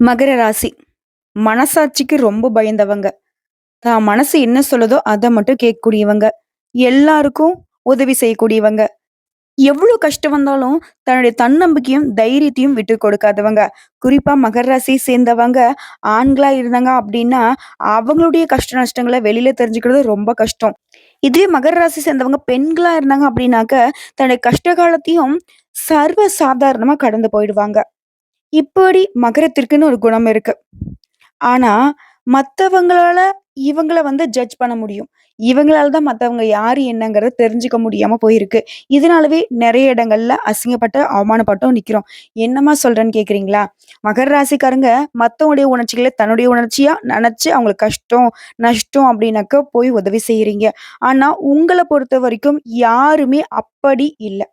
மகர ராசி. மனசாட்சிக்கு ரொம்ப பயந்தவங்க. தான் மனசு என்ன சொல்லுதோ அதை மட்டும் கேட்கக்கூடியவங்க. எல்லாருக்கும் உதவி செய்யக்கூடியவங்க. எவ்வளவு கஷ்டம் வந்தாலும் தன்னுடைய தன்னம்பிக்கையும், தைரியத்தையும் விட்டு கொடுக்காதவங்க. குறிப்பா மகர ராசியை சேர்ந்தவங்க ஆண்களா இருந்தாங்க அப்படின்னா, அவங்களுடைய கஷ்ட நஷ்டங்களை வெளியில தெரிஞ்சுக்கிறது ரொம்ப கஷ்டம். இதுவே மகர ராசி சேர்ந்தவங்க பெண்களா இருந்தாங்க அப்படின்னாக்க, தன்னுடைய கஷ்ட காலத்தையும் சர்வ சாதாரணமா கடந்து போயிடுவாங்க. இப்படி மகரத்திற்குன்னு ஒரு குணம் இருக்கு. ஆனா, மத்தவங்களால இவங்கள வந்து ஜட்ஜ் பண்ண முடியும். இவங்களால தான் மற்றவங்க யாரு என்னங்கிறத தெரிஞ்சுக்க முடியாம போயிருக்கு. இதனாலவே நிறைய இடங்கள்ல அசிங்கப்பட்டு, அவமானப்பட்டும் நிக்கிறோம். என்னம்மா சொல்றேன்னு கேக்குறீங்களா மகர ராசிக்காரங்க மத்தவங்களுடைய உணர்ச்சிகளை தன்னுடைய உணர்ச்சியா நினைச்சு அவங்களுக்கு கஷ்டம், நஷ்டம் அப்படின்னாக்க போய் உதவி செய்யறீங்க ஆனா, பொறுத்த வரைக்கும் யாருமே அப்படி இல்லை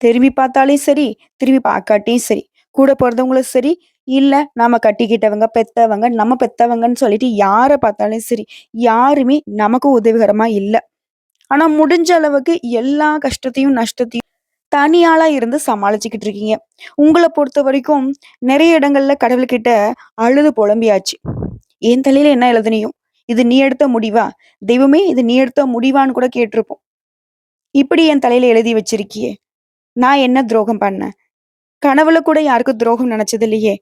திரும்பி பார்த்தாலே சரி, திரும்பி பார்க்காட்டியும் சரி. கூட பிறந்தவங்களும் சரி, இல்ல நாம கட்டிக்கிட்டவங்க, பெத்தவங்க, நம்ம பெத்தவங்கன்னு சொல்லிட்டு யாரை பார்த்தாலும் சரி, யாருமே நமக்கு உதவிகரமா இல்லை ஆனா முடிஞ்ச அளவுக்கு எல்லா கஷ்டத்தையும், நஷ்டத்தையும் தனியாளா இருந்து சமாளிச்சுக்கிட்டு இருக்கீங்க. உங்களை பொறுத்த வரைக்கும் நிறைய இடங்கள்ல கடவுள்கிட்ட அழுது புலம்பியாச்சு. என் தலையில என்ன எழுதுனியும் இது நீ எடுத்த முடிவா? தெய்வமே இது நீ எடுத்த முடிவான்னு கூட கேட்டிருப்போம். இப்படி என் தலையில எழுதி வச்சிருக்கியே! நான் என்ன துரோகம் பண்ணேன்? கனவுல கூட யாருக்கும் துரோகம் நினைச்சது இல்லையே!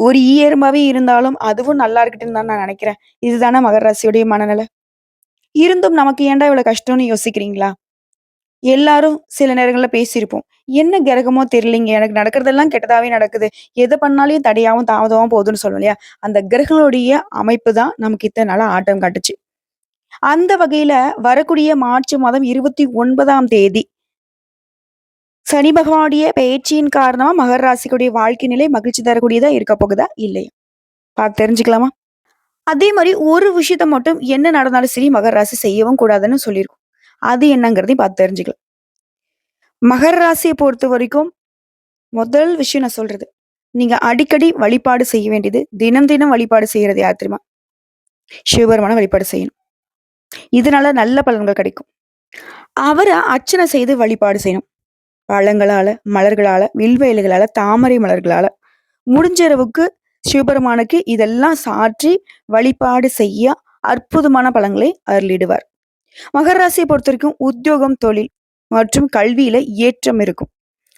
ஒரு ஈ எறும்பாவே இருந்தாலும் அதுவும் நல்லா இருக்கட்டும்னு தான் நான் நினைக்கிறேன் இதுதானே மகர ராசியுடைய மனநிலை. இருந்தும் நமக்கு ஏன்டா இவ்வளோ கஷ்டம்னு யோசிக்கிறீங்களா? எல்லாரும் சில நேரங்கள்ல பேசியிருப்போம். என்ன கிரகமோ தெரியலைங்க. எனக்கு நடக்கிறதெல்லாம் கெட்டதாவே நடக்குது. எதை பண்ணாலும் தடையாவும், தாமதமாவும் போகுதுன்னு சொல்லுவோம் இல்லையா? அந்த கிரகங்களுடைய அமைப்பு தான் நமக்கு இத்தனை நாளா ஆட்டம் காட்டுச்சு. அந்த வகையில வரக்கூடிய மார்ச் மாதம் 29ஆம் தேதி சனி பகவானுடைய பயிற்சியின் காரணமா மகர ராசிக்குடைய வாழ்க்கை நிலை மகிழ்ச்சி தரக்கூடியதா இருக்க போகுதா? இல்லையா? பார்த்து தெரிஞ்சுக்கலாமா? அதே மாதிரி ஒரு விஷயத்த மட்டும் என்ன நடந்தாலும் சரி மகர ராசி செய்யவும் கூடாதுன்னு சொல்லியிருக்கோம். அது என்னங்கிறதையும் பார்த்து தெரிஞ்சுக்கலாம். மகர பொறுத்த வரைக்கும் முதல் விஷயம் நான் சொல்றது. நீங்க அடிக்கடி வழிபாடு செய்ய வேண்டியது, தினம் தினம் வழிபாடு செய்யறது யார் தெரியுமா? சிவபெருமான வழிபாடு செய்யணும். இதனால நல்ல பலன்கள் கிடைக்கும். அவரை அர்ச்சனை செய்து வழிபாடு செய்யணும். பழங்களால, மலர்களால, வில்வயல்களால தாமரை மலர்களால முடிஞ்ச அளவுக்கு சிவபெருமானுக்கு இதெல்லாம் சாற்றி வழிபாடு செய்ய அற்புதமான பலன்களை அருளிடுவார். மகர ராசியை பொறுத்தவரைக்கும் உத்தியோகம், தொழில் மற்றும் கல்வியில ஏற்றம் இருக்கும்.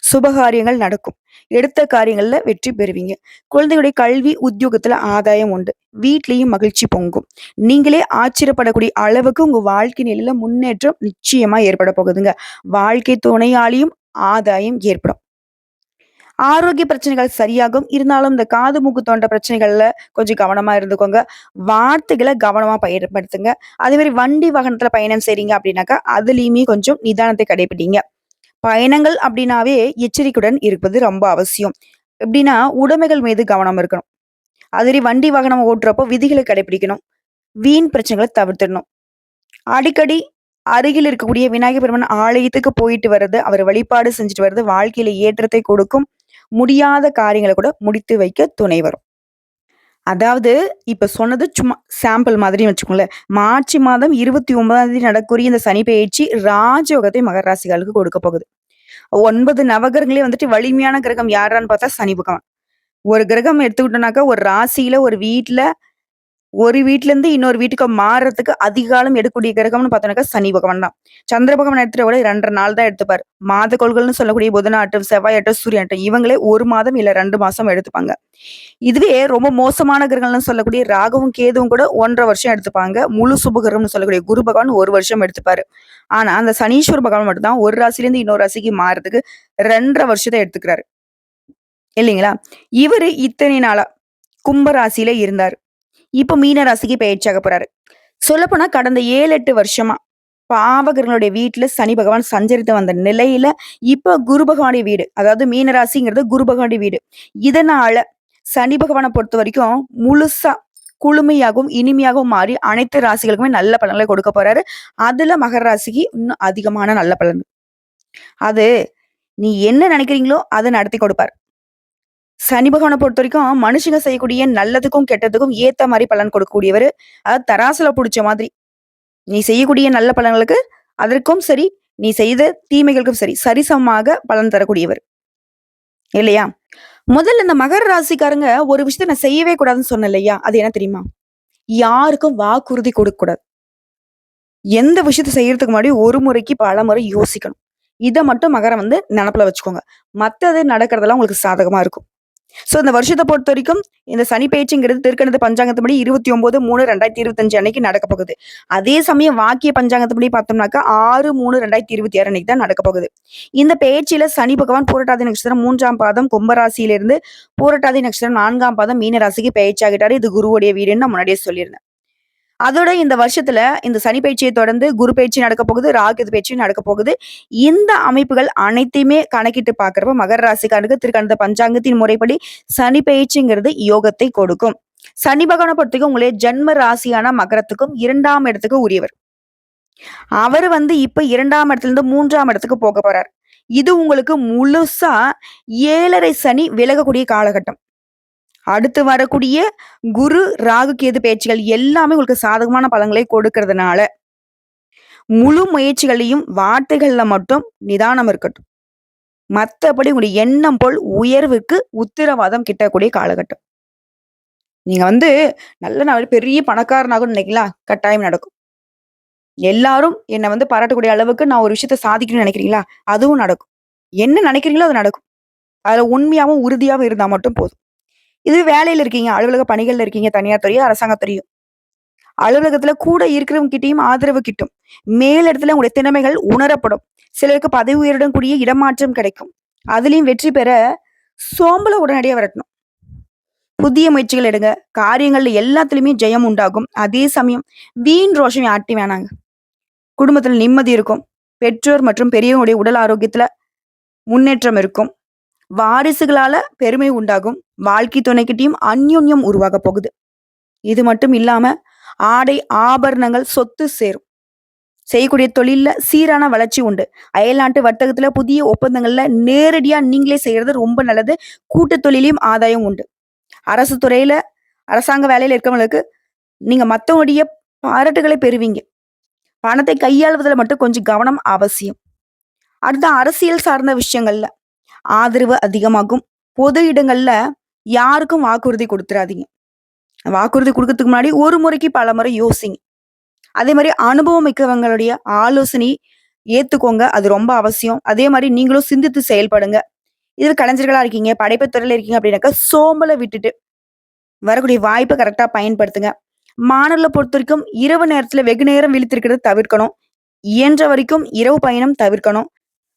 சுபகாரியங்கள் நடக்கும். எடுத்த காரியங்கள்ல வெற்றி பெறுவீங்க. குழந்தைகளுடைய கல்வி, உத்தியோகத்துல ஆதாயம் உண்டு. வீட்லயும் மகிழ்ச்சி பொங்கும். நீங்களே ஆச்சரியப்படக்கூடிய அளவுக்கு உங்க வாழ்க்கை நிலையில முன்னேற்றம் நிச்சயமா ஏற்பட போகுதுங்க. வாழ்க்கை துணையாலையும் ஆதாயம் ஏற்படும். ஆரோக்கிய பிரச்சனைகள் சரியாகும். இருந்தாலும் இந்த காது, மூக்கு, தோன்ற பிரச்சனைகள்ல கொஞ்சம் கவனமா இருந்துக்கோங்க. வார்த்தைகளை கவனமா பயன்படுத்துங்க. அதேமாரி வண்டி வாகனத்துல பயணம் செய்றீங்க அப்படின்னாக்கா, அதுலயுமே கொஞ்சம் நிதானத்தை கடைபிடிங்க. பயணங்கள் அப்படின்னாவே எச்சரிக்கையுடன் இருப்பது ரொம்ப அவசியம். எப்படின்னா, உடைமைகள் மீது கவனம் இருக்கணும். அதே வண்டி வாகனம் ஓட்டுறப்போ விதிகளை கடைபிடிக்கணும். வீண் பிரச்சனைகளை தவிர்த்துடணும். அடிக்கடி அருகில் இருக்கக்கூடிய விநாயகர் பெருமான் ஆலயத்துக்கு போயிட்டு வர்றது, அவர் வழிபாடு செஞ்சுட்டு வர்றது வாழ்க்கையில ஏற்றத்தை கொடுக்கும். முடியாத காரியங்களை கூட முடித்து வைக்க துணை வரும். அதாவது இப்ப சொன்னது சும்மா சாம்பிள் மாதிரி வச்சுக்கோங்களேன். மார்ச் மாதம் 29ஆம் தேதி நடக்கூடிய இந்த சனி பயிற்சி ராஜயோகத்தை மகர ராசிகளுக்கு கொடுக்க போகுது. ஒன்பது நவகிரகங்களே வந்துட்டு வலிமையான கிரகம் யாரான்னு பார்த்தா சனி பகவான். ஒரு கிரகம் எடுத்துக்கிட்டோம்னாக்கா, ஒரு ராசியில, ஒரு வீட்டில் ஒரு வீட்லருந்து இன்னொரு வீட்டுக்கு மாறுறதுக்கு அதிகாலம் எடுக்கக்கூடிய கிரகம்னு பார்த்தோம்னாக்கா சனி பகவான் தான். சந்திர பகவான் எடுத்துட்டா கூட 2 1/2 நாள் தான் எடுத்துப்பார் மாத கோள்கள்னு சொல்லக்கூடிய புதனாட்டம் செவ்வாயாட்டம் சூரியனாகட்டும் இவங்களே ஒரு மாதம் இல்ல ரெண்டு மாசம் எடுத்துப்பாங்க. இதுவே ரொம்ப மோசமான கிரகங்கள்னு சொல்லக்கூடிய ராகவும் கேதுவும் கூட 1 1/2 வருஷம் எடுத்துப்பாங்க. முழு சுபகிரகம்னு சொல்லக்கூடிய குரு பகவான் ஒரு வருஷம் எடுத்துப்பாரு. ஆனா, அந்த சனீஸ்வர பகவான் மட்டும்தான் ஒரு ராசிலேருந்து இன்னொரு ராசிக்கு மாறுறதுக்கு ரெண்டரை வருஷத்தை எடுத்துக்கிறாரு. இல்லைங்களா? இவரு இத்தனை நாளா கும்ப ராசியில இருந்தாரு. இப்போ மீனராசிக்கு பயிற்சியாக போறாரு. சொல்லப்போனா கடந்த 7, 8 வருஷமா பாவகர்களுடைய வீட்டுல சனி பகவான் சஞ்சரித்து வந்த நிலையில, இப்ப குரு பகவானுடைய வீடு, அதாவது மீனராசிங்கிறது குரு பகவானுடைய வீடு. இதனால சனி பொறுத்த வரைக்கும் முழுசா குளுமையாகவும், இனிமையாகவும் மாறி அனைத்து ராசிகளுக்குமே நல்ல பலன்களை கொடுக்க போறாரு. அதுல மகர ராசிக்கு இன்னும் அதிகமான நல்ல பலன். அது நீ என்ன நினைக்கிறீங்களோ அதை நடத்தி கொடுப்பார். சனி பொறுத்த வரைக்கும் மனுஷங்க செய்யக்கூடிய நல்லதுக்கும், கெட்டதுக்கும் ஏத்த மாதிரி பலன் கொடுக்கக்கூடியவர் அதாவது தராசுல பிடிச்ச மாதிரி. நீ செய்யக்கூடிய நல்ல பலன்களுக்கு அதற்கும் சரி, நீ செய்த தீமைகளுக்கும் சரி, சரிசமமாக பலன் தரக்கூடியவர். இல்லையா? முதல்ல இந்த மகர ராசிக்காரங்க ஒரு விஷயத்த நான் செய்யவே கூடாதுன்னு சொன்னேன் இல்லையா? அது என்ன தெரியுமா? யாருக்கும் வாக்குறுதி கொடுக்க கூடாது. எந்த விஷயத்த செய்யறதுக்கு முன்னாடி ஒரு முறைக்கு பலமுறை யோசிக்கணும். இதை மட்டும் மகரம் வந்து நினப்பில் வச்சுக்கோங்க. மற்றது நடக்கிறதெல்லாம் உங்களுக்கு சாதகமா இருக்கும். ஸோ இந்த வருஷத்த பொறுத்தவரைக்கும், இந்த சனி பெயர்ச்சிங்கிறது திருக்கணித பஞ்சாங்கத்தின்படி 29/3/2025 அன்னைக்கு நடக்க போகுது. அதே சமயம் வாக்கிய பஞ்சாங்கத்தின்படி பார்த்தோம்னாக்கா 6/3/2026 அன்னைக்கு தான் நடக்க போகுது. இந்த பயிற்சியில சனி பகவான் பூரட்டாதி நட்சத்திரம் மூன்றாம் பாதம் கும்பராசியிலிருந்து பூரட்டாதி நட்சத்திரம் நான்காம் பாதம் மீன ராசிக்கு ஆகிட்டாரு. இது குருவுடைய வீடுன்னு நான் முன்னாடியே சொல்லியிருந்தேன். அதோட இந்த வருஷத்துல இந்த சனி பயிற்சியை தொடர்ந்து குரு பயிற்சி நடக்க போகுது. ராகு பயிற்சியும் நடக்கப் போகுது. இந்த அமைப்புகள் அனைத்தையுமே கணக்கிட்டு பார்க்குறப்ப மகர ராசிக்காரனுக்கு திருக்கணித பஞ்சாங்கத்தின் முறைப்படி சனி பயிற்சிங்கிறது யோகத்தை கொடுக்கும். சனி பகவான பொறுத்தவரைக்கும் உங்களுடைய ஜென்ம ராசியான மகரத்துக்கும் இரண்டாம் இடத்துக்கு உரியவர். அவர் வந்து இப்ப 2ஆம் இடத்திலிருந்து 3ஆம் இடத்துக்கு போக போறார். இது உங்களுக்கு முழுசா ஏழரை சனி விலகக்கூடிய காலகட்டம். அடுத்து வரக்கூடிய குரு, ராகு, கேது பேச்சுகள் எல்லாமே உங்களுக்கு சாதகமான பலங்களை கொடுக்கறதுனால முழு முயற்சிகளையும் வார்த்தைகள்ல மட்டும் நிதானம் இருக்கட்டும். மற்றபடி உங்களுடைய எண்ணம் போல் உயர்வுக்கு உத்திரவாதம் கிட்டக்கூடிய காலகட்டம். நீங்க வந்து நல்ல நான் பெரிய பணக்காரனாகும் நினைக்கிறீங்களா? கட்டாயம் நடக்கும். எல்லாரும் என்னை வந்து பாராட்டக்கூடிய அளவுக்கு நான் ஒரு விஷயத்த சாதிக்கணும்னு நினைக்கிறீங்களா? அதுவும் நடக்கும். என்ன நினைக்கிறீங்களோ அது நடக்கும். அதுல உண்மையாகவும் உறுதியாகவும் இருந்தா மட்டும் போதும். இது வேலையில இருக்கீங்க, அலுவலக பணிகள்ல இருக்கீங்க, தனியார் துறையோ, அரசாங்கத்துறையோ அலுவலகத்துல கூட இருக்கிறவங்க கிட்டையும் ஆதரவு கிட்டும். மேலிடத்துல உங்களுடைய திறமைகள் உணரப்படும். சிலருக்கு பதவி உயருடன் கூடிய இடமாற்றம் கிடைக்கும். அதுலயும் வெற்றி பெற சோம்பல உடனடியாக விரட்டணும். புதிய முயற்சிகள் எடுங்க. காரியங்கள்ல எல்லாத்துலயுமே ஜெயம் உண்டாகும். அதே சமயம் வீண் ரோஷம் யார்ட்டயும் வேணாங்க. குடும்பத்துல நிம்மதி இருக்கும். பெற்றோர் மற்றும் பெரியவங்களுடைய உடல் ஆரோக்கியத்துல முன்னேற்றம் இருக்கும். வாரிசுகளால பெருமை உண்டாகும். வாழ்க்கை துணைக்கிட்டையும் அந்யுன்யம் உருவாகப் போகுது. இது மட்டும் இல்லாம ஆடை, ஆபரணங்கள், சொத்து சேரும். செய்யக்கூடிய தொழில்ல சீரான வளர்ச்சி உண்டு. அயல்நாட்டு வர்த்தகத்துல புதிய ஒப்பந்தங்கள்ல நேரடியா நீங்களே செய்யறது ரொம்ப நல்லது. கூட்டு தொழிலையும் ஆதாயம் உண்டு. அரசு துறையில அரசாங்க வேலையில இருக்கவங்களுக்கு நீங்க மத்தவங்களுடைய பாராட்டுகளை பெறுவீங்க. பணத்தை கையாள்வதில் மட்டும் கொஞ்சம் கவனம் அவசியம். அடுத்து அரசியல் சார்ந்த விஷயங்கள்ல ஆதரவு அதிகமாகும். பொது இடங்கள்ல யாருக்கும் வாக்குறுதி கொடுத்துடாதீங்க வாக்குறுதி கொடுக்கறதுக்கு முன்னாடி ஒரு முறைக்கு பலமுறை யோசிங்க. அதே மாதிரி அனுபவம் மிக்கவங்களுடைய ஆலோசனை ஏத்துக்கோங்க. அது ரொம்ப அவசியம். அதே மாதிரி நீங்களும் சிந்தித்து செயல்படுங்க. இதுல கலைஞர்களா இருக்கீங்க, படைப்பு துறையில இருக்கீங்க அப்படின்னாக்கா சோம்பலை விட்டுட்டு வரக்கூடிய வாய்ப்பை கரெக்டாக பயன்படுத்துங்க. மாநிலத்தை பொறுத்த வரைக்கும் இரவு நேரத்துல வெகு நேரம் விழித்திருக்கிறத தவிர்க்கணும். இயன்ற வரைக்கும் இரவு பயணம் தவிர்க்கணும்.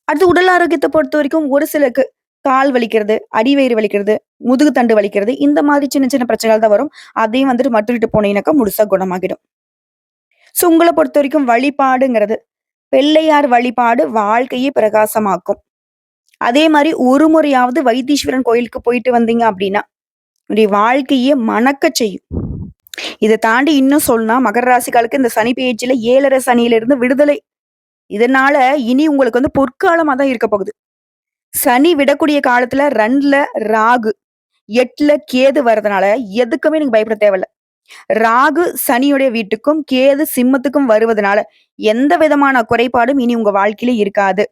அடுத்து உடல் ஆரோக்கியத்தை பொறுத்த வரைக்கும் ஒரு சிலருக்கு கால் வலிக்கிறது, அடிவயிறு வலிக்கிறது, முதுகு தண்டு வலிக்கிறது இந்த மாதிரி சின்ன சின்ன பிரச்சனைகள் தான் வரும். அதையும் வந்துட்டு மருத்துவர்கிட்ட போனீங்கன்னாக்கா முழுசா குணமாகிடும். ஸோ உங்களை பொறுத்த வரைக்கும் வழிபாடுங்கிறது பிள்ளையார் வழிபாடு வாழ்க்கையை பிரகாசமாக்கும். அதே மாதிரி ஒரு முறையாவது வைத்தீஸ்வரன் கோயிலுக்கு போயிட்டு வந்தீங்க அப்படின்னா, உங்களுடைய வாழ்க்கையே மணக்க செய்யும். இதை தாண்டி இன்னும் சொல்லணும் மகர ராசிக்காரருக்கு இந்த சனி பெயர்ச்சியில 7 சனியிலிருந்து விடுதலை. இதனால இனி உங்களுக்கு வந்து பொற்காலமா தான் இருக்க போகுது. சனி விடக்கூடிய காலத்துல 2ல ராகு, எட்டுல கேது வர்றதுனால எதுக்குமே நீங்க பயப்பட தேவையில்ல. ராகு சனியுடைய வீட்டுக்கும், கேது சிம்மத்துக்கும் வருவதனால எந்த விதமான குறைபாடும் இனி உங்க வாழ்க்கையில இருக்காது.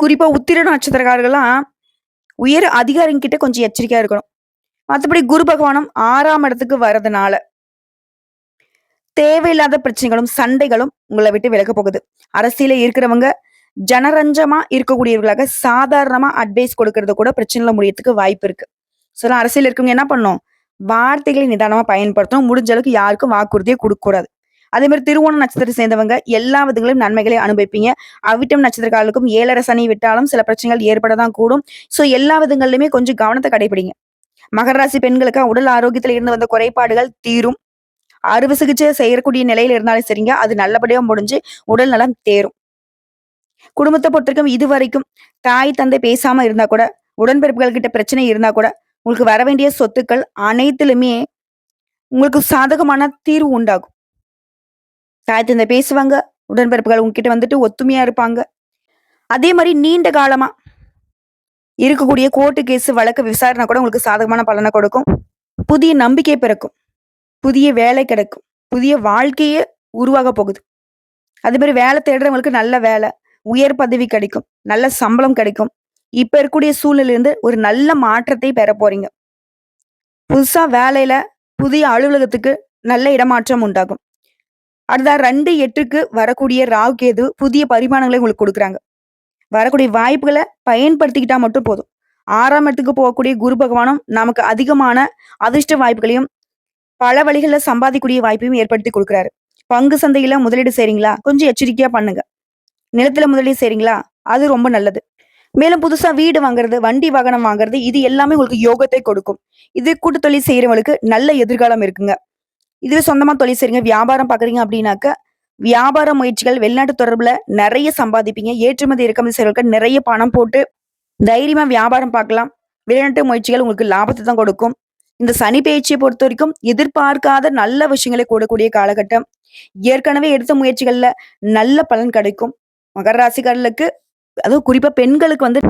குறிப்பா உத்திர நட்சத்திரக்காரர்கள்லாம் உயர் அதிகாரிங்கிட்ட கொஞ்சம் எச்சரிக்கையா இருக்கணும். மற்றபடி குரு பகவானம் ஆறாம் இடத்துக்கு வர்றதுனால தேவையில்லாத பிரச்சனைகளும், சண்டைகளும் உங்களை விட்டு விலக போகுது. அரசியல இருக்கிறவங்க ஜனரஞ்சமா இருக்கக்கூடியவர்களாக சாதாரணமா அட்வைஸ் கொடுக்கறது கூட பிரச்சனைகள் முடியறதுக்கு வாய்ப்பு இருக்கு. சில அரசியல் இருக்கவங்க என்ன பண்ணும் வார்த்தைகளை நிதானமா பயன்படுத்தணும். முடிஞ்ச அளவுக்கு யாருக்கும் வாக்குறுதியை கொடுக்கக்கூடாது அதே மாதிரி திருவோண நட்சத்திரம் சேர்ந்தவங்க எல்லா விதங்களையும் நன்மைகளை அனுபவிப்பீங்க. அவிட்டம் நட்சத்திரக்காரர்களுக்கும் ஏழரை சனி விட்டாலும் சில பிரச்சனைகள் ஏற்பட தான் கூடும். ஸோ எல்லா விதங்களிலுமே கொஞ்சம் கவனத்தை கடைபிடிங்க. மகர ராசி பெண்களுக்கு உடல் ஆரோக்கியத்துல இருந்து வந்த குறைபாடுகள் தீரும். அறுவை சிகிச்சை செய்யக்கூடிய நிலையில இருந்தாலும் சரிங்க, அது நல்லபடியா முடிஞ்சு உடல் நலம் தேரும். குடும்பத்தை பொறுத்தவரைக்கும் இதுவரைக்கும் தாய், தந்தை பேசாம இருந்தா கூட, உடன்பிறப்புகள் கிட்ட பிரச்சனை இருந்தா கூட, உங்களுக்கு வர வேண்டிய சொத்துக்கள் அனைத்திலுமே உங்களுக்கு சாதகமான தீர்வு உண்டாகும். தாய், தந்தை பேசுவாங்க. உடன்பிறப்புகள் உங்ககிட்ட வந்துட்டு ஒத்துமையா இருப்பாங்க. அதே மாதிரி நீண்ட காலமா இருக்கக்கூடிய கோர்ட்டு கேஸ், வழக்கு விசாரணை கூட உங்களுக்கு சாதகமான பலனை கொடுக்கும். புதிய நம்பிக்கை பிறக்கும். புதிய வேலை கிடைக்கும். புதிய வாழ்க்கையே உருவாகப் போகுது. அதே மாதிரி வேலை தேடுறவங்களுக்கு நல்ல வேலை, உயர் பதவி கிடைக்கும். நல்ல சம்பளம் கிடைக்கும். இப்ப இருக்கக்கூடிய சூழ்நிலையிலிருந்து ஒரு நல்ல மாற்றத்தை பெற போறீங்க. புதுசா வேலையில புதிய அலுவலகத்துக்கு நல்ல இடமாற்றம் உண்டாகும். அடுத்ததா 2, 8க்கு வரக்கூடிய ராகு, கேது புதிய பரிமாணங்களை உங்களுக்கு கொடுக்குறாங்க வரக்கூடிய வாய்ப்புகளை பயன்படுத்திக்கிட்டா மட்டும் போதும். ஆறாம் இடத்துக்கு போகக்கூடிய குரு பகவானும் நமக்கு அதிகமான அதிர்ஷ்ட வாய்ப்புகளையும், பல வழிகளில் சம்பாதிக்கக்கூடிய வாய்ப்பையும் ஏற்படுத்தி கொடுக்குறாரு பங்கு சந்தையில முதலீடு செய்றீங்களா? கொஞ்சம் எச்சரிக்கையா பண்ணுங்க. நிலத்துல முதலீடு செய்றீங்களா? அது ரொம்ப நல்லது. மேலும் புதுசா வீடு வாங்குறது, வண்டி வாகனம் வாங்குறது இது எல்லாமே உங்களுக்கு யோகத்தை கொடுக்கும். இது கூட்டு தொழில் செய்யறவங்களுக்கு நல்ல எதிர்காலம் இருக்குங்க. இதுவே சொந்தமா தொழில் செய்றீங்க, வியாபாரம் பாக்குறீங்க அப்படின்னாக்க, வியாபார முயற்சிகள் வெளிநாட்டு தொடர்புல நிறைய சம்பாதிப்பீங்க. ஏற்றுமதி, இறக்குமதி செய்றவங்களுக்கு நிறைய பணம் போட்டு தைரியமா வியாபாரம் பார்க்கலாம். வெளிநாட்டு முயற்சிகள் உங்களுக்கு லாபத்தை தான் கொடுக்கும். இந்த சனி பயிற்சியை பொறுத்த வரைக்கும் எதிர்பார்க்காத நல்ல விஷயங்களை கூடக்கூடிய காலகட்டம். ஏற்கனவே எடுத்த முயற்சிகள்ல நல்ல பலன் கிடைக்கும். மகர ராசிக்காரர்களுக்கு அதுவும் குறிப்பா பெண்களுக்கு வந்து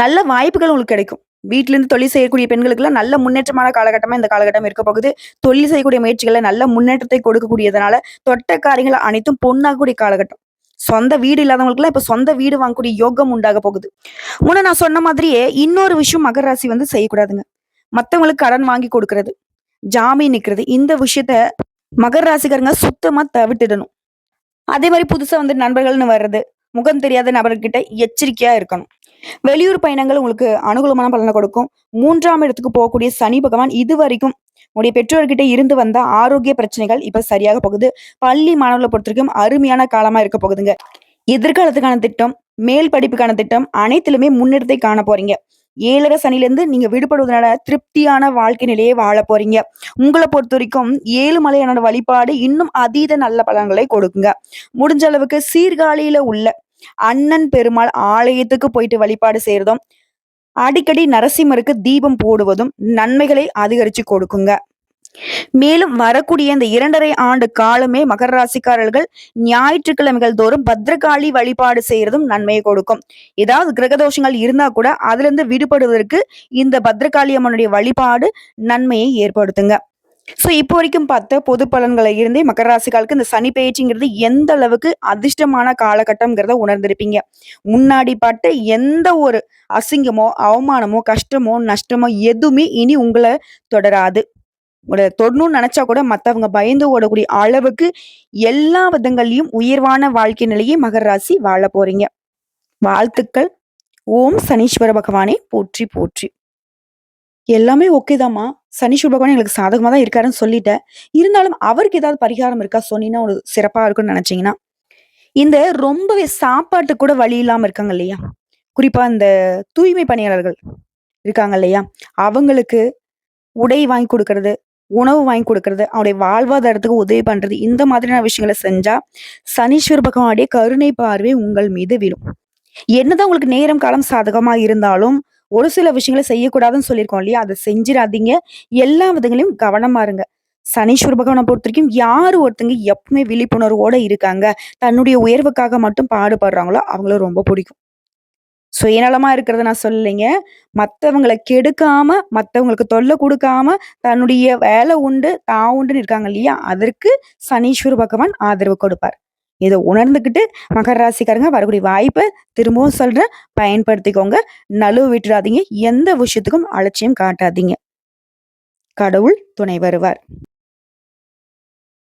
நல்ல வாய்ப்புகள் உங்களுக்கு கிடைக்கும். வீட்டிலிருந்து தொழில் செய்யக்கூடிய பெண்களுக்குலாம் நல்ல முன்னேற்றமான காலகட்டமா இந்த காலகட்டம் இருக்க போகுது. தொழில் செய்யக்கூடிய முயற்சிகளை நல்ல முன்னேற்றத்தை கொடுக்கக்கூடியதுனால, தொட்ட காரியங்கள் அனைத்தும் பொண்ணாகக்கூடிய காலகட்டம். சொந்த வீடு இல்லாதவங்களுக்குலாம் இப்ப சொந்த வீடு வாங்கக்கூடிய யோகம் உண்டாக போகுது. முன்ன நான் சொன்ன மாதிரியே இன்னொரு விஷயம் மகர ராசி வந்து செய்யக்கூடாதுங்க. மற்றவங்களுக்கு கடன் வாங்கி கொடுக்கறது ஜாமீன் நிற்கிறது இந்த விஷயத்த மகர ராசிக்காரங்க சுத்தமா தவிட்டுடணும் அதே மாதிரி புதுசா வந்து நண்பர்கள்னு வர்றது, முகம் தெரியாத நபர்கிட்ட எச்சரிக்கையா இருக்கணும். வெளியூர் பயணங்கள் உங்களுக்கு அனுகூலமான பலனை கொடுக்கும். மூன்றாம் இடத்துக்கு போகக்கூடிய சனி பகவான் இது வரைக்கும் உங்களுடைய பெற்றோர்கிட்ட இருந்து வந்த ஆரோக்கிய பிரச்சனைகள் இப்ப சரியாக போகுது. பள்ளி மாணவர்களை பொறுத்த வரைக்கும் அருமையான காலமா இருக்க போகுதுங்க. எதிர்காலத்துக்கான திட்டம், மேல் படிப்புக்கான திட்டம் அனைத்திலுமே முன்னெடுத்தை காண போறீங்க. ஏழரை சனிலேருந்து நீங்கள் விடுபடுவதனால திருப்தியான வாழ்க்கை நிலையை வாழ போறீங்க. பொறுத்த வரைக்கும் ஏழுமலையானோட வழிபாடு இன்னும் அதீத நல்ல பலன்களை கொடுக்குங்க. முடிஞ்ச அளவுக்கு சீர்காழியில உள்ள அண்ணன் பெருமாள் ஆலயத்துக்கு போயிட்டு வழிபாடு செய்றதும், அடிக்கடி நரசிம்மருக்கு தீபம் போடுவதும் நன்மைகளை அதிகரிச்சு கொடுக்குங்க. மேலும் வரக்கூடிய இந்த 2 1/2 ஆண்டு காலமே மகர ராசிக்காரர்கள் ஞாயிற்றுக்கிழமைகள் தோறும் பத்ரகாளி வழிபாடு செய்யறதும் நன்மையை கொடுக்கும். ஏதாவது கிரக தோஷங்கள் இருந்தா கூட அதிலிருந்து விடுபடுவதற்கு இந்த பத்ரகாளி அம்மனுடைய வழிபாடு நன்மையை ஏற்படுத்துங்க. ஸோ இப்போ வரைக்கும் பார்த்த பொது பலன்களை இருந்தே மகர ராசிக்காலுக்கு இந்த சனி பயிற்சிங்கிறது எந்த அளவுக்கு அதிர்ஷ்டமான காலகட்டம்ங்கிறத உணர்ந்திருப்பீங்க. முன்னாடி பட்ட எந்த ஒரு அசிங்கமோ, அவமானமோ, கஷ்டமோ, நஷ்டமோ எதுவுமே இனி உங்களை தொடராது. உங்களை தொடணும்னு நினைச்சா கூட மற்றவங்க பயந்து ஓடக்கூடிய அளவுக்கு எல்லா விதங்கள்லையும் உயர்வான வாழ்க்கை நிலையை மகர ராசி வாழ போறீங்க. வாழ்த்துக்கள். ஓம் சனீஸ்வர பகவானே போற்றி போற்றி. எல்லாமே ஓகே தாம்மா. சனீஸ்வர பகவான் எங்களுக்கு சாதகமாக தான் இருக்காருன்னு சொல்லிட்டேன். இருந்தாலும் அவருக்கு ஏதாவது பரிகாரம் இருக்கா சொன்னீங்கன்னா ஒரு சிறப்பாக இருக்கும்னு நினச்சிங்கன்னா இந்த ரொம்பவே சாப்பாட்டு கூட வழி இல்லாமல் இருக்காங்க இல்லையா? குறிப்பாக இந்த தூய்மை பணியாளர்கள் இருக்காங்க இல்லையா? அவங்களுக்கு உடை வாங்கி கொடுக்கறது உணவு வாங்கி கொடுக்கறது அவனுடைய வாழ்வாதாரத்துக்கு உதவி பண்றது, இந்த மாதிரியான விஷயங்கள செஞ்சா, சனீஸ்வர பகவானுடைய கருணை பார்வை உங்கள் மீது விழும். என்னதான் உங்களுக்கு நேரம், காலம் சாதகமா இருந்தாலும், ஒரு சில விஷயங்கள செய்யக்கூடாதுன்னு சொல்லியிருக்கோம் இல்லையா? அதை செஞ்சிடாதீங்க எல்லா விதங்களையும் கவனமா இருங்க. சனீஸ்வர பொறுத்த வரைக்கும் யாரு ஒருத்தங்க எப்பவுமே விழிப்புணர்வோட இருக்காங்க, தன்னுடைய உயர்வுக்காக மட்டும் பாடுபடுறாங்களோ, அவங்கள ரொம்ப பிடிக்கும் சுயநலமா இருக்கிறத நான் சொல்லலைங்க. மற்றவங்களை கெடுக்காம, மற்றவங்களுக்கு தொல்லை கொடுக்காம தன்னுடைய வேலை உண்டு, தான் உண்டுன்னு இருக்காங்க இல்லையா? அதற்கு சனீஸ்வர பகவான் ஆதரவு கொடுப்பார். இதை உணர்ந்துக்கிட்டு மகர ராசிக்காரங்க வரக்கூடிய வாய்ப்பை திரும்பவும் சொல்றேன், பயன்படுத்திக்கோங்க. நழுவு விட்டுறாதீங்க. எந்த விஷயத்துக்கும் அலட்சியம் காட்டாதீங்க. கடவுள் துணை வருவார்.